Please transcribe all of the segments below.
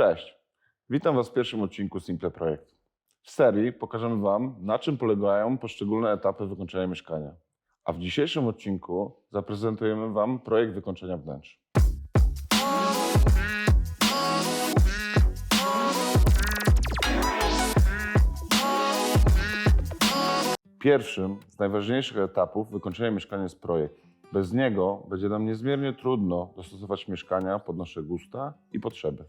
Cześć, witam Was w pierwszym odcinku Simple Projekt. W serii pokażemy Wam, na czym polegają poszczególne etapy wykończenia mieszkania. A w dzisiejszym odcinku zaprezentujemy Wam projekt wykończenia wnętrz. Pierwszym z najważniejszych etapów wykończenia mieszkania jest projekt. Bez niego będzie nam niezmiernie trudno dostosować mieszkania pod nasze gusta i potrzeby.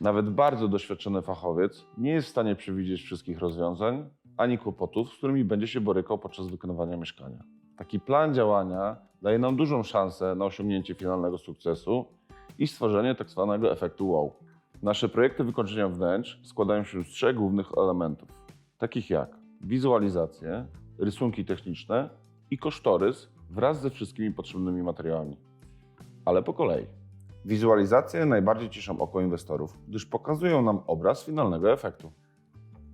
Nawet bardzo doświadczony fachowiec nie jest w stanie przewidzieć wszystkich rozwiązań ani kłopotów, z którymi będzie się borykał podczas wykonywania mieszkania. Taki plan działania daje nam dużą szansę na osiągnięcie finalnego sukcesu i stworzenie tak zwanego efektu wow. Nasze projekty wykończenia wnętrz składają się z trzech głównych elementów, takich jak wizualizacje, rysunki techniczne i kosztorys wraz ze wszystkimi potrzebnymi materiałami. Ale po kolei. Wizualizacje najbardziej cieszą oko inwestorów, gdyż pokazują nam obraz finalnego efektu.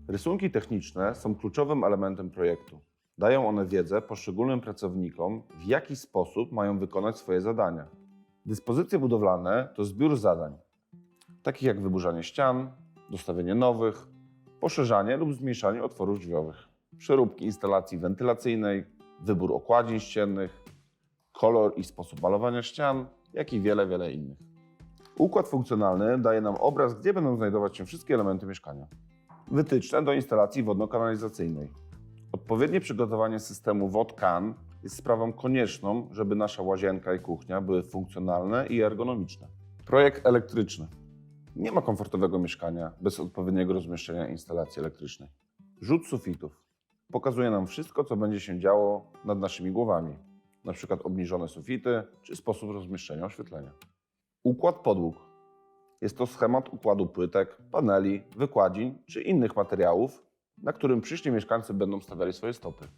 Rysunki techniczne są kluczowym elementem projektu. Dają one wiedzę poszczególnym pracownikom, w jaki sposób mają wykonać swoje zadania. Dyspozycje budowlane to zbiór zadań, takich jak wyburzanie ścian, dostawienie nowych, poszerzanie lub zmniejszanie otworów drzwiowych, przeróbki instalacji wentylacyjnej, wybór okładzin ściennych, kolor i sposób malowania ścian, jak i wiele, wiele innych. Układ funkcjonalny daje nam obraz, gdzie będą znajdować się wszystkie elementy mieszkania. Wytyczne do instalacji wodno-kanalizacyjnej. Odpowiednie przygotowanie systemu wod-kan jest sprawą konieczną, żeby nasza łazienka i kuchnia były funkcjonalne i ergonomiczne. Projekt elektryczny. Nie ma komfortowego mieszkania bez odpowiedniego rozmieszczenia instalacji elektrycznej. Rzut sufitów. Pokazuje nam wszystko, co będzie się działo nad naszymi głowami, przykład obniżone sufity czy sposób rozmieszczenia oświetlenia. Układ podłóg. Jest to schemat układu płytek, paneli, wykładzin czy innych materiałów, na którym przyszli mieszkańcy będą stawiali swoje stopy.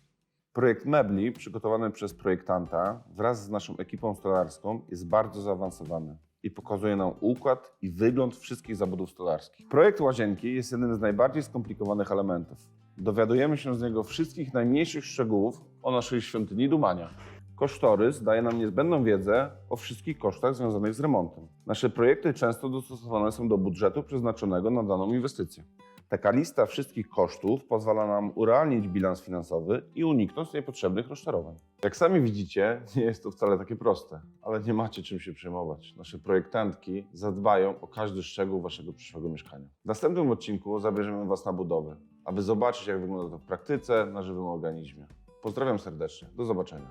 Projekt mebli przygotowany przez projektanta wraz z naszą ekipą stolarską jest bardzo zaawansowany i pokazuje nam układ i wygląd wszystkich zabudów stolarskich. Projekt łazienki jest jednym z najbardziej skomplikowanych elementów. Dowiadujemy się z niego wszystkich najmniejszych szczegółów o naszej świątyni Dumania. Kosztorys daje nam niezbędną wiedzę o wszystkich kosztach związanych z remontem. Nasze projekty często dostosowane są do budżetu przeznaczonego na daną inwestycję. Taka lista wszystkich kosztów pozwala nam urealnić bilans finansowy i uniknąć niepotrzebnych rozczarowań. Jak sami widzicie, nie jest to wcale takie proste, ale nie macie czym się przejmować. Nasze projektantki zadbają o każdy szczegół waszego przyszłego mieszkania. W następnym odcinku zabierzemy was na budowę, aby zobaczyć, jak wygląda to w praktyce na żywym organizmie. Pozdrawiam serdecznie. Do zobaczenia.